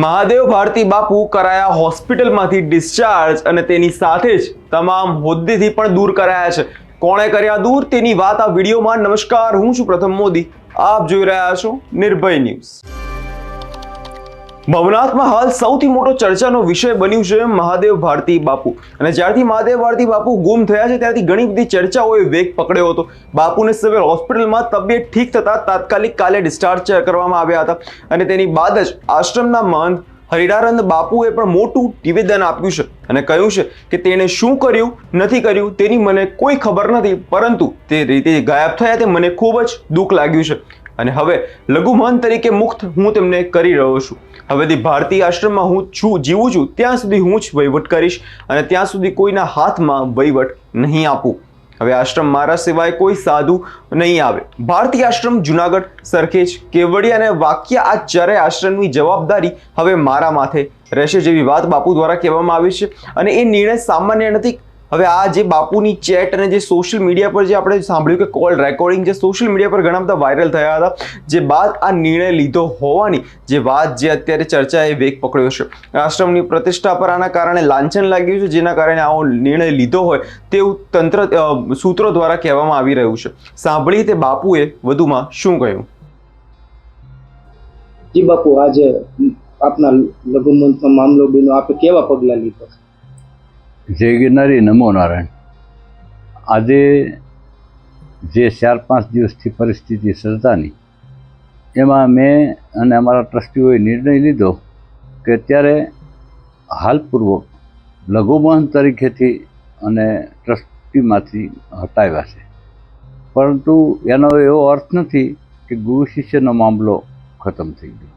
મહાદેવ ભારતી બાપુ કરાયા હોસ્પિટલમાંથી ડિસ્ચાર્જ અને તેની સાથે જ તમામ હોદ્દેથી પણ દૂર કરાયા છે. કોણે કર્યા દૂર? તેની વાત આ વિડીયોમાં. નમસ્કાર, હું છું પ્રથમ મોદી. આપ જોઈ રહ્યા છો નિર્ભય ન્યૂઝ. ભવનાથમાં હાલ સૌથી મોટો ચર્ચાનો વિષય બન્યું છે મહાદેવ ભારતી બાપુ. અને જ્યારથી મહાદેવ ભારતી બાપુ ગુમ થયા છે, ત્યારથી ઘણી બધી ચર્ચાઓએ વેગ પકડ્યો હતો. બાપુને સિવિલ હોસ્પિટલમાં તબિયત ઠીક થતાં તાત્કાલિક કાલે ડિસ્ચાર્જ કરવામાં આવ્યા હતા. અને તેની બાદ જ આશ્રમના મહંત હરિડાનંદ બાપુએ પણ મોટું નિવેદન આપ્યું છે અને કહ્યું છે કે તેણે શું કર્યું, નથી કર્યું તેની મને કોઈ ખબર નથી, પરંતુ તે રીતે ગાયબ થયા તે મને ખૂબ જ દુઃખ લાગ્યું છે. અને હવે લઘુમહંત તરીકે મુક્ત હું તેમને કરી રહ્યો છું. હવેથી ભારતીય આશ્રમમાં હું છું, જીવું છું, ત્યાં સુધી હું જ વહીવટ કરીશ અને ત્યાં સુધી કોઈના હાથમાં વહીવટ નહીં આપું. હવે આશ્રમ મારા સિવાય કોઈ સાધુ નહીં આવે. ભારતીય આશ્રમ જુનાગઢ સરખેજ કેવડિયા અને વાક્ય આ ચારે આશ્રમની જવાબદારી હવે મારા માથે રહેશે જેવી વાત બાપુ દ્વારા કહેવામાં આવી છે. અને એ નિર્ણય સામાન્ય નથી હવે આ જે બાપુની ચેટ અને જે સોશિયલ મીડિયા પર જે આપણે સાંભળ્યું કે કોલ રેકોર્ડિંગ જે સોશિયલ મીડિયા પર ઘણા બધા વાયરલ થયા હતા, જે બાદ આ નિર્ણય લીધો હોવાની જે વાત જે અત્યારે ચર્ચાએ વેગ પકડ્યો છે. આશ્રમની પ્રતિષ્ઠા પર આના કારણે લાંછન લાગ્યું છે, જેના કારણે આવો નિર્ણય લીધો હોય તેવું તંત્ર સૂત્રો દ્વારા કહેવામાં આવી રહ્યું છે. સાંભળી તે બાપુએ વધુમાં શું કહ્યું? જી બાપુ, આજે આપના લઘુમંથનો મામલો બીનો આપે કેવા પગલાં લીધા? જય ગિરનારી નમો નારાયણ. આજે જે ચાર પાંચ દિવસથી પરિસ્થિતિ સર્જાની, એમાં મેં અને અમારા ટ્રસ્ટીઓએ નિર્ણય લીધો કે અત્યારે હાલપૂર્વક લઘુમહંત તરીકેથી અને ટ્રસ્ટીમાંથી હટાવ્યા છે. પરંતુ એનો એવો અર્થ નથી કે ગુરુ શિષ્યનો મામલો ખતમ થઈ ગયો.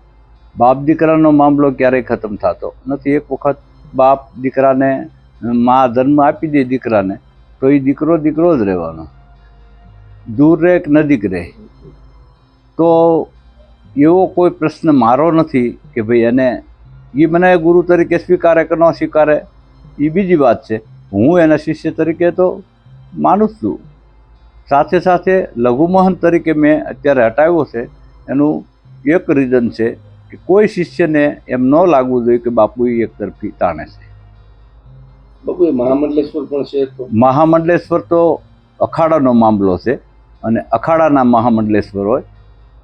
બાપ દીકરાનો મામલો ક્યારેય ખતમ થતો નથી. એક વખત બાપ દીકરાને માં જન્મ આપી દે દીકરાને, તો એ દીકરો દીકરો જ રહેવાનો. દૂર રહે કે નજીક રહે? તો એવો કોઈ પ્રશ્ન મારો નથી કે ભાઈ એને એ મને ગુરુ તરીકે સ્વીકારે કે ન સ્વીકારે એ બીજી વાત છે. હું એના શિષ્ય તરીકે તો માનું છું. સાથે સાથે લઘુમહંત તરીકે મેં અત્યારે હટાવ્યો છે. એનું એક રીઝન છે કે કોઈ શિષ્યને એમ ન લાગવું જોઈએ કે બાપુ એક તરફી તાણે છે. મહામંડલેશ્વર પણ છે તો. મહામંડલેશ્વર તો અખાડાનો મામલો છે અને અખાડાના મહામંડલેશ્વર હોય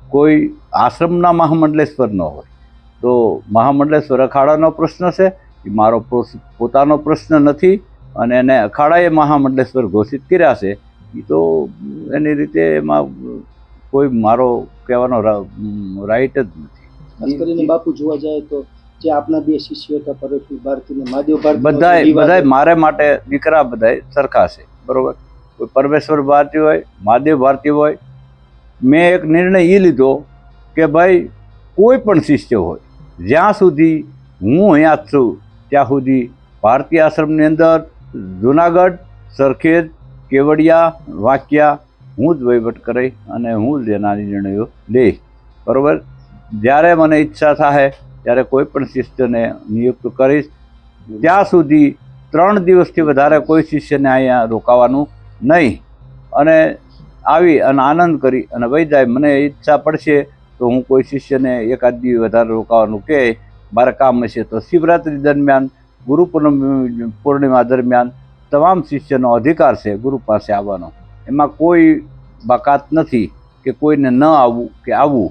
કોઈ આશ્રમના મહામંડલેશ્વર ન હોય. તો મહામંડલેશ્વર અખાડાનો પ્રશ્ન છે એ મારો પોતાનો પ્રશ્ન નથી અને એને અખાડાએ મહામંડલેશ્વર ઘોષિત કર્યા છે એ તો એની રીતે એમાં કોઈ મારો કહેવાનો રાઈટ જ નથી. બાપુ જોવા જાય તો જે આપના બે શિષ્યો હતા પરેશભાઈ ભારતી ને મહાદેવ ભારતી બધાય બધાય મારે માટે દીકરા બધાય સરખા છે બરોબર? કોઈ પરમેશ્વર ભારતી હોય મહાદેવ ભારતી હોય. મેં એક નિર્ણય એ લીધો કે ભાઈ કોઈ પણ શિષ્ય હોય જ્યાં સુધી હું અહીંયા જ છું ત્યાં સુધી ભારતીય આશ્રમની અંદર જુનાગઢ સરખેજ કેવડિયા વાક્યા હું જ વહીવટ કરી અને હું જ એના નિર્ણયો લઈશ બરાબર? જ્યારે મને ઈચ્છા થાય ત્યારે કોઈ પણ શિષ્યને નિયુક્ત કરીશ, ત્યાં સુધી ત્રણ દિવસથી વધારે કોઈ શિષ્યને અહીંયા રોકાવાનું નહીં. અને આવી અને આનંદ કરી અને વહી જાય. મને ઈચ્છા પડશે તો હું કોઈ શિષ્યને એકાદ દિવસ વધારે રોકાવાનું કહે. મારે કામ હશે તો શિવરાત્રિ દરમિયાન, ગુરુ પૂર્ણિમા દરમિયાન તમામ શિષ્યનો અધિકાર છે ગુરુ પાસે આવવાનો. એમાં કોઈ બાકાત નથી કે કોઈને ન આવવું કે આવવું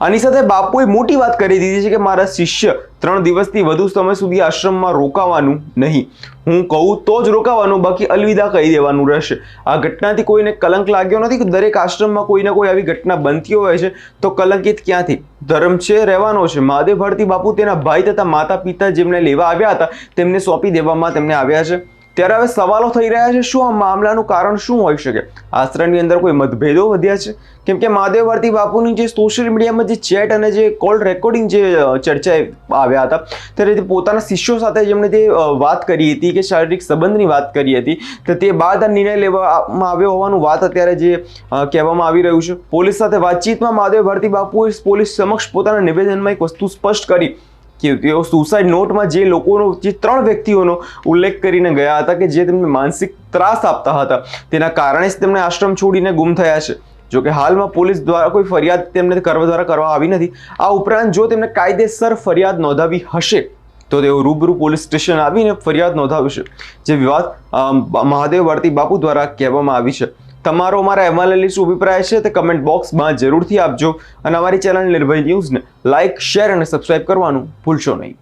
આની સાથે બાપુએ મોટી વાત કરી દીધી છે કે મારા શિષ્ય ત્રણ દિવસથી વધુ સમય સુધી આશ્રમમાં રોકાવાનું નહીં. હું કહું તો જ રોકાવાનું, બાકી અલવિદા કહી દેવાનું રહેશે. આ ઘટનાથી કોઈને કલંક લાગ્યો નથી કે દરેક આશ્રમમાં કોઈ ને કોઈ આવી ઘટના બનતી હોય છે, તો કલંકિત ક્યાંથી? ધર્મ છે, રહેવાનો છે. મહાદેવ ભારતી બાપુ તેના ભાઈ તથા માતા પિતા જેમને લેવા આવ્યા હતા, તેમને સોંપી દેવામાં તેમને આવ્યા છે. ત્યારે હવે સવાલો થઈ રહ્યા છે, શું આ મામલાનું કારણ શું હોઈ શકે? આશ્રમની અંદર કોઈ મતભેદો વધ્યા છે? કેમ કે મહાદેવ ભારતી બાપુની જે સોશિયલ મીડિયામાં જે ચેટ અને જે કોલ રેકોર્ડિંગ જે ચર્ચાએ આવ્યા હતા, ત્યારે તે પોતાના શિષ્યો સાથે જેમણે તે વાત કરી હતી કે શારીરિક સંબંધની વાત કરી હતી, તો તે બાદ આ નિર્ણય લેવામાં આવ્યો હોવાનું વાત અત્યારે જે કહેવામાં આવી રહ્યું છે. પોલીસ સાથે વાતચીતમાં મહાદેવ ભારતી બાપુએ પોલીસ સમક્ષ પોતાના નિવેદનમાં એક વસ્તુ સ્પષ્ટ કરી. કે તેઓ સુસાઇડ નોટમાં જે લોકોનો, જે ત્રણ વ્યક્તિઓનો ઉલ્લેખ કરીને ગયા હતા કે જે તેમને માનસિક ત્રાસ આપતા હતા, તેના કારણે જ તેમને આશ્રમ છોડીને ગુમ થયા છે. જો કે હાલમાં પોલીસ દ્વારા કોઈ ફરિયાદ તેમને કરવા દ્વારા કરવા આવી નથી. આ ઉપરાંત જો તેમને કાયદેસર ફરિયાદ નોંધાવી હશે, તો તેઓ રૂબરૂ પોલીસ સ્ટેશન આવીને ફરિયાદ નોંધાવશે. જે વિવાદ મહાદેવ વર્તી બાપુ દ્વારા કહેવામાં આવી છે. તમારો મારા અંગે શું અભિપ્રાય છે તે કમેન્ટ બોક્સમાં જરૂરથી આપજો અને અમારી ચેનલ નિર્ભય ન્યૂઝને લાઇક શેર અને સબસ્ક્રાઇબ કરવાનું ભૂલશો નહીં.